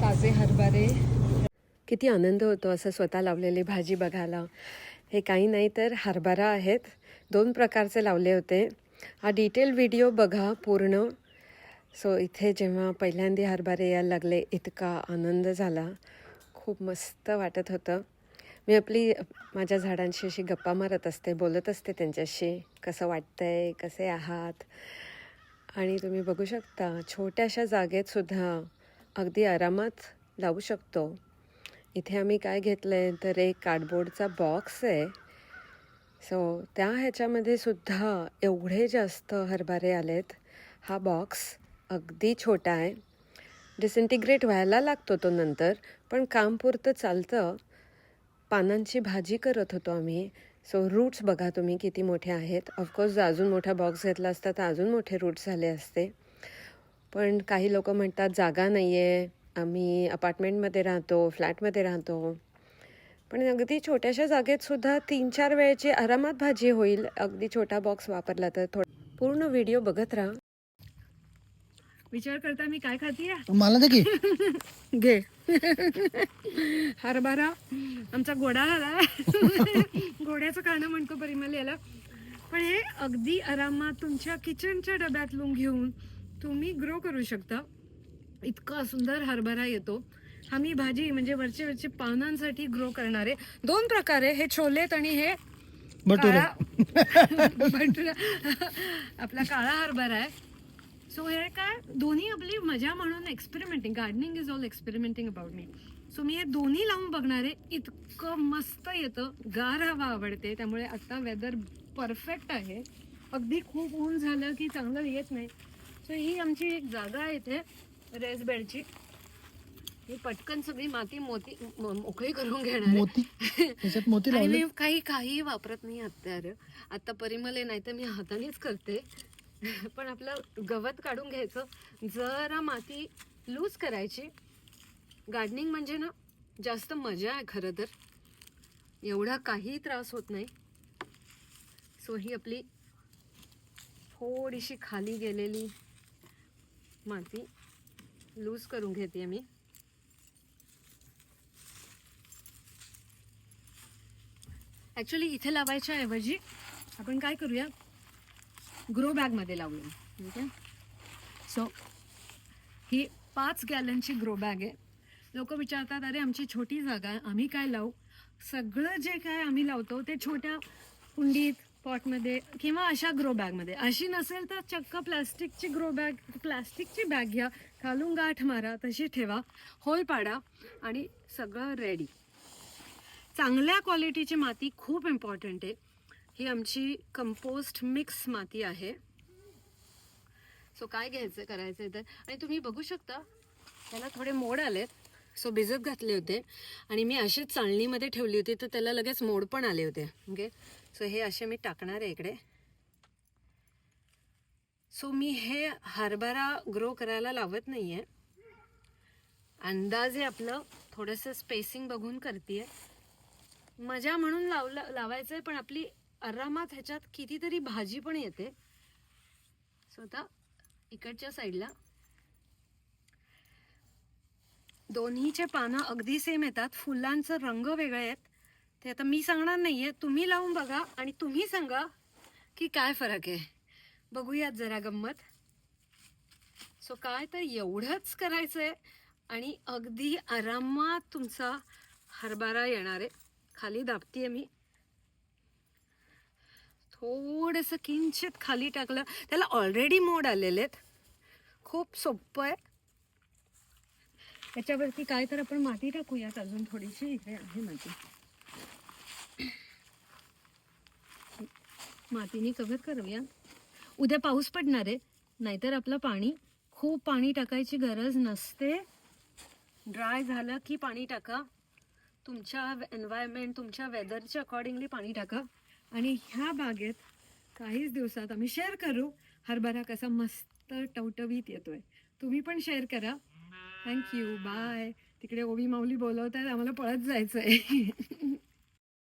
ताजे हरभरे. किती आनंद होतो असं स्वतः लावलेली भाजी बघायला. हे काही नाही तर हरभरा आहेत. दोन प्रकारचे लावले होते. हा डिटेल व्हिडिओ बघा पूर्ण. सो इथे जेव्हा पहिल्यांदा हरभरे यायला लागले इतका आनंद झाला. खूप मस्त वाटत होतं. मी आपली माझ्या झाडांशी अशी गप्पा मारत असते बोलत असते त्यांच्याशी. कसं वाटतंय कसे आहात? आणि तुम्ही बघू शकता छोट्याशा जागेतसुद्धा अगदी आरामात लावू शकतो. इथे आम्ही काय घेतलं आहे तर एक कार्डबोर्डचा बॉक्स आहे. सो त्या ह्याच्यामध्ये सुद्धा एवढे जास्त हरभरे आलेत. हा बॉक्स अगदी छोटा आहे. डिसइंटिग्रेट व्हायला लागतो तो नंतर पण काम पुरतं चालतं. पानांची भाजी करत होतो आम्ही. सो रूट्स बघा तुम्ही किती मोठे आहेत. ऑफकोर्स जर अजून मोठा बॉक्स घेतला असता तर अजून मोठे रूट्स झाले असते. पण काही लोक म्हणतात जागा नाही आहे आम्ही अपार्टमेंटमध्ये राहतो फ्लॅटमध्ये राहतो. पण अगदी छोट्याशा जागेत सुद्धा तीन चार वेळची आरामात भाजी होईल अगदी छोटा बॉक्स वापरला तर थोडा पूर्ण व्हिडिओ बघत राहा. विचार करता मी काय खातीये मला दे की. घे. हरभरा. आमचा घोडा झाला. घोड्याचं खाणं म्हणतो परिमल याला. पण हे अगदी आरामात तुमच्या किचनच्या डब्यातून घेऊन तुम्ही ग्रो करू शकता. इतका सुंदर हरभरा येतो. हा मी भाजी म्हणजे वरचे वरचे पानांसाठी ग्रो करणारे. दोन प्रकारे हे छोलेत आणि हे भटुरा आपला काळा हरभरा आहे. सो हे काय? दोन्ही आपली मजा म्हणून experimenting gardening is all experimenting about me so मी हे दोन्ही लावून बघणार. आहे इतकं मस्त येतं. गार हवा आवडते. त्यामुळे आता वेदर परफेक्ट आहे. अगदी खूप ऊन झालं की चांगलं येत नाही. सो ही आमची एक जागा आहे इथे रेस बेडची. ही पटकन सगळी माती मोती मोकळी करून घेणार. मोती? मोती आणि मी काही काही वापरत नाही हत्यार आता परिमले नाही तर मी हातानेच करते. पण आपलं गवत काढून घ्यायचं. जरा माती लूज करायची. गार्डनिंग म्हणजे ना जास्त मजा आहे खरं तर. एवढा काही त्रास होत नाही. सो ही आपली थोडीशी खाली गेलेली. माती लूज करून घेते मी. ॲक्च्युली इथे लावायच्या ऐवजी आपण काय करूया? ग्रो बॅगमध्ये लावूया. ठीक आहे? सो ही पाच गॅलनची ग्रो बॅग आहे. लोक विचारतात अरे आमची छोटी जागा आहे. आम्ही काय लावू? सगळं जे काय आम्ही लावतो ते छोट्या कुंडीत पॉटमध्ये किंवा अशा ग्रो बॅगमध्ये अशी नसेल तर चक्क प्लास्टिकची ग्रो बॅग प्लॅस्टिकची बॅग घ्या. खालून गाठ मारा तशी ठेवा. होल पाडा आणि सगळं रेडी चांगल्या क्वालिटीची माती खूप इम्पॉर्टंट आहे. ही आमची कंपोस्ट मिक्स माती आहे. सो काय घ्यायचं करायचं तर? आणि तुम्ही बघू शकता त्याला थोडे मोड आलेत. सो भिजत घातले होते. आणि मी अशीच चाळणीमध्ये ठेवली होती तर त्याला लगेच मोड पण आले होते. ओके सो हे असे मी टाकणार आहे इकडे. सो मी हे हरभरा ग्रो करायला लावत नाही आहे अंदाजे आपलं थोडंसं स्पेसिंग बघून करते मजा म्हणून लावलं लावायचं आहे पण आपली आरामात ह्याच्यात कितीतरी भाजी पण येते. सो आता इकडच्या साईडला दोन्हीचे पानं अगदी सेम येतात. फुलांचं रंग वेगळे आहेत. ते आता मी सांगणार नाही आहे तुम्ही लावून बघा आणि तुम्ही सांगा की काय फरक आहे. बघूयात जरा गंमत. सो काय तर एवढंच करायचं आहे आणि अगदी आरामात तुमचा हरभरा येणार आहे. खाली दाबतीये मी. थोडंसं किंचित खाली टाकलं. त्याला ऑलरेडी मोड आलेले आहेत. खूप सोपं आहे. त्याच्यावरती काय तर आपण माती टाकूयात अजून थोडीशी. इथे आहे माती. मातीने कव्हर करूया उद्या पाऊस पडणार आहे. नाहीतर आपलं पाणी खूप पाणी टाकायची गरज नसते. ड्राय झालं की पाणी टाका. तुमच्या एन्व्हायरमेंट तुमच्या वेदरच्या अकॉर्डिंगली पाणी टाका. आणि ह्या बागेत काहीच दिवसात आम्ही शेअर करू. हरभरा कसा मस्त टवटवीत येतोय. तुम्ही पण शेअर करा. थँक्यू बाय तिकडे ओवी माऊली बोलवत आहेत आम्हाला पळत जायचं आहे